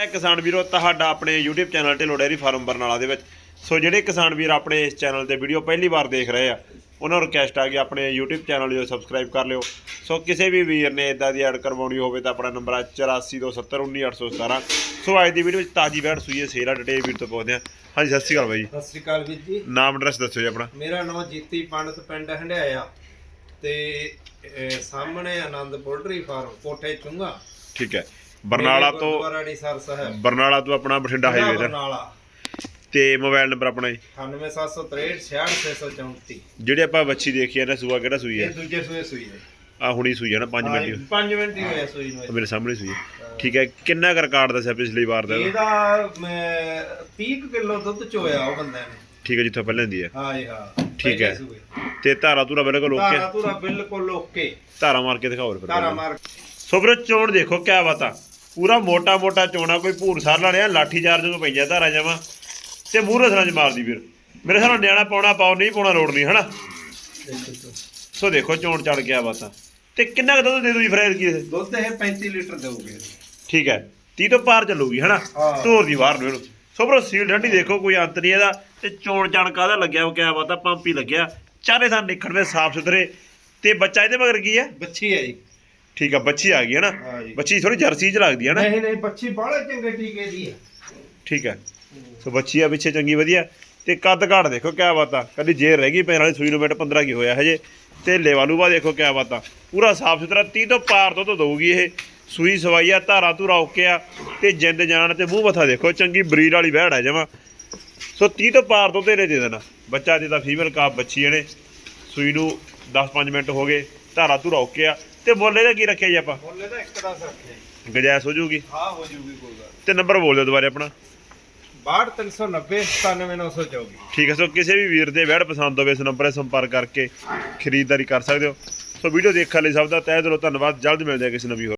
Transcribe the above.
ਹੈ ਕਿਸਾਨ ਵੀਰੋ ਤੁਹਾਡਾ ਆਪਣੇ YouTube channel Dhillon dairy farm Barnala ਦੇ ਵਿੱਚ। ਸੋ ਜਿਹੜੇ ਕਿਸਾਨ ਵੀਰ ਆਪਣੇ ਇਸ ਚੈਨਲ ਤੇ ਵੀਡੀਓ ਪਹਿਲੀ ਵਾਰ ਦੇਖ ਰਹੇ ਆ ਉਹਨਾਂ ਨੂੰ ਰਿਕਵੈਸਟ ਆ ਕਿ ਆਪਣੇ YouTube ਚੈਨਲ ਨੂੰ ਸਬਸਕ੍ਰਾਈਬ ਕਰ ਲਿਓ। ਸੋ ਕਿਸੇ ਵੀ ਵੀਰ ਨੇ ਇਦਾਂ ਦੀ ਐਡ ਕਰਵਾਉਣੀ ਹੋਵੇ ਤਾਂ ਆਪਣਾ ਨੰਬਰ ਹੈ 8427191817 ਸੋ ਅੱਜ ਦੀ ਵੀਡੀਓ ਵਿੱਚ ਤਾਜੀ ਵੈਟ ਸੂਈ ਹੈ ਸੇਲ ਆ ਡਿਟੇਲ ਵੀਰ ਤੋਂ ਪੁੱਛਦੇ ਹਾਂ। ਹਾਂਜੀ ਸਤਿ ਸ਼੍ਰੀ ਅਕਾਲ ਬਾਈ। ਜੀ ਸਤਿ ਸ਼੍ਰੀ ਅਕਾਲ ਵੀਰ ਜੀ। ਨਾਮ ਐਡਰੈਸ ਦੱਸੋ ਜੀ ਆਪਣਾ। ਮੇਰਾ ਨਾਮ ਜੀਤੀ ਪੰਡਤ ਪਿੰਡ ਹੰਡਿਆਇਆ। ਤੇ ਸਾਹਮਣੇ ਆਨੰਦ ਪੋਲਟਰੀ ਫਾਰਮ ਕੋਠੇ ਚੁੰਗਾ। ਠੀਕ ਹੈ। ਬਰਨਾਲਾ ਤੋਂ ਗੁਰਦੁਆਰਾ ਸਰ ਸਾਹਿਬ। ਬਰਨਾਲਾ ਤੋਂ ਆਪਣਾ ਬਠਿੰਡਾ ਹਾਈਵੇ ਦਾ। ਬਰਨਾਲਾ। ਤੇ ਮੋਬਾਈਲ ਨੰਬਰ ਆਪਣਾ ਜੀ। 98763 66634 ਜਿਹੜੇ ਆਪਾਂ ਵੱਛੀ ਦੇਖੀ ਆ ਨਾ ਸੂਆ ਕਿਹੜਾ ਸੂਈ ਹੈ ਇਹ ਦੂਜੇ ਸੂਏ ਸੂਈ ਹੈ ਆ ਹੁਣੀ ਸੂਈ ਹੈ ਨਾ 5 ਮਿੰਟ ਹੀ ਹੋਏ। 5 ਮਿੰਟ ਹੀ ਹੋਇਆ ਸੂਈ ਨੂੰ। ਮੇਰੇ ਸਾਹਮਣੇ ਸੂਈ ਹੈ ਠੀਕ ਹੈ ਕਿੰਨਾ ਕੁ ਰਿਕਾਰਡ ਦੱਸਿਆ ਪਿਛਲੀ ਵਾਰ ਦਾ ਇਹਦਾ? ਇਹਦਾ ਮੈਂ 30 ਕਿਲੋ ਦੁੱਧ ਚੋਇਆ ਉਹ ਬੰਦੇ ਨੇ। ਠੀਕ ਹੈ ਜਿੱਥੋਂ ਪਹਿਲਾਂ ਦੀ ਹੈ ਹਾਂ ਜੀ ਹਾਂ। ਠੀਕ ਹੈ। ਤੇ ਧਾਰਾ ਧੂਰਾ ਬਿਲਕੁਲ ਓਕੇ ਧਾਰਾ ਧੂਰਾ ਬਿਲਕੁਲ ਓਕੇ। ਧਾਰਾ ਮਾਰ ਕੇ ਦਿਖਾਓ ਫਿਰ ਧਾਰਾ ਮਾਰ ਸੋ ਵੀਰੋ ਚੋਣ ਦੇਖੋ ਕਿਆ ਬਾਤ। ਆ ਪੂਰਾ ਮੋਟਾ ਮੋਟਾ ਚੋਣਾ ਕੋਈ ਭੂਰ ਸਾਰ ਲਾਣਿਆ ਲਾਠੀ ਚਾਰਜ ਨੂੰ ਪਈਆਂ ਧਾਰਾ ਜਾਵਾਂ ਤੇ ਮੂਹਰੇ ਸਰਾਂ ਚ ਮਾਰਦੀ ਵੀਰ ਮੇਰੇ ਹਿਸਾਬ ਨਾਲ ਨਿਆਣਾ ਪਾਉਣਾ ਪਾਉ ਨਹੀਂ ਪਾਉਣਾ ਲੋੜ ਨਹੀਂ ਹਨਾ? ਸੋ ਦੇਖੋ ਚੋਣ ਚੜ ਗਿਆ ਆ ਤੇ ਕਿੰਨਾ ਕੁ ਦੁੱਧ ਦੇ ਦੂ ਜੀ ਫਰੈਦ ਕੀ? ਦੁੱਧ ਇਹ 35 ਲੀਟਰ ਦੇਊਗੇ। ਠੀਕ ਹੈ 30 ਤੋਂ ਪਾਰ ਚੱਲੂਗੀ ਹਨਾ। ਧੋਰ ਦੀ ਬਾਹਰ ਨੂੰ ਇਹਨੂੰ। ਸੋ ਬਰੋ ਸੀਲ ਠੰਡੀ ਦੇਖੋ ਕੋਈ ਅੰਤ ਨਹੀਂ ਇਹਦਾ। ਤੇ ਚੋਣ ਚਣ ਕਾਹਦਾ ਲੱਗਿਆ ਉਹ ਕਿਆ ਬਾਤ ਆ ਪੰਪ ਹੀ ਲੱਗਿਆ। ਚਾਰੇ ਥਾਂ ਨਿਕੜਵੇਂ ਸਾਫ਼ ਸੁਥਰੇ। ਤੇ ਬੱਚਾ ਇਹਦੇ ਮਗਰ ਕੀ ਹੈ? ਬੱਚੀ ਹੈ ਜੀ। ਠੀਕ ਆ ਬੱਚੀ ਆ ਗਈ ਹੈ ਨਾ? ਜੀ। ਬੱਚੀ ਥੋੜੀ ਜਰਸੀ ਚ ਲੱਗਦੀ ਹੈ ਨਾ? ਨਹੀਂ ਨਹੀਂ ਬੱਚੀ ਬਾਹਲੇ ਚੰਗੇ ਟੀਕੇ ਦੀ ਹੈ। ਠੀਕ ਹੈ। ਸੋ ਬੱਚੀ ਆ ਪਿੱਛੇ ਚੰਗੀ ਵਧੀਆ। ਤੇ ਕੱਦ ਘਾਟ ਦੇਖੋ ਕਿਆ ਬਾਤ ਆ। ਕਦੀ ਜੇਰ ਰਹਿ ਗਈ ਪੈਣ ਵਾਲੀ ਸੂਈ ਨੂੰ ਮਿੰਟ 15 ਕੀ ਹੋਇਆ ਹਜੇ। ਤੇ ਲੇਵਾਲੂਵਾ ਦੇਖੋ ਕਿਆ ਬਾਤ ਆ। ਪੂਰਾ ਸਾਫ਼ ਸੁਥਰਾ 30 ਤੋਂ ਪਾਰ ਤੋਂ ਦਊਗੀ ਇਹ। ਸੂਈ ਸਵਾਈ ਆ ਧਾਰਾ ਧੂਰਾ ਓਕੇ ਆ। ਤੇ ਜਿੰਦ ਜਾਨ ਤੇ ਮੂੰਹ ਮੱਥਾ ਦੇਖੋ ਚੰਗੀ ਬਰੀਡ ਵਾਲੀ ਵਹਿੜ ਆ ਜਮਾ। ਸੋ 30 ਤੋਂ ਪਾਰ ਤੋਂ ਤੇਰੇ ਦੇ ਦੇਣਾ। ਬੱਚਾ ਜਿਹਦਾ ਫੀਮੇਲ ਕਾਪ ਬੱਚੀ ਇਹਨੇ। ਸੂਈ ਨੂੰ 10-5 ਮਿੰਟ ਹੋ ਗਏ ਧਾਰਾ ਧੂਰਾ ਓਕੇ ਆ। ਤੇ ਬੋਲੇ ਦਾ ਕੀ ਰੱਖਿਆ ਜੀ ਆਪਾਂ? ਬੋਲੇ ਦਾ ਰੱਖਿਆ ਜੀ। ਗਜੈਸ ਹੋ ਜੂਗੀ? ਹਾਂ ਹੋ ਜੂਗੀ ਕੋਈ ਗੱਲ ਤੇ ਨੰਬਰ ਬੋਲ ਦਿਓ ਦੁਬਾਰੇ ਆਪਣਾ। 62390 97924 ਠੀਕ ਹੈ ਸੋ ਕਿਸੇ ਵੀ ਵੀਰ ਦੇ ਵੈੜ ਪਸੰਦ ਹੋਵੇ ਇਸ ਨੰਬਰ 'ਤੇ ਸੰਪਰਕ ਕਰਕੇ ਖਰੀਦਦਾਰੀ ਕਰ ਸਕਦੇ ਹੋ। ਸੋ ਵੀਡੀਓ ਦੇਖਣ ਲਈ ਸਭ ਦਾ ਤਹਿ ਦਿਲੋਂ ਧੰਨਵਾਦ। ਜਲਦ ਮਿਲਦੇ ਹਾਂ ਕਿਸੇ ਨਵੀਂ ਹੋਰ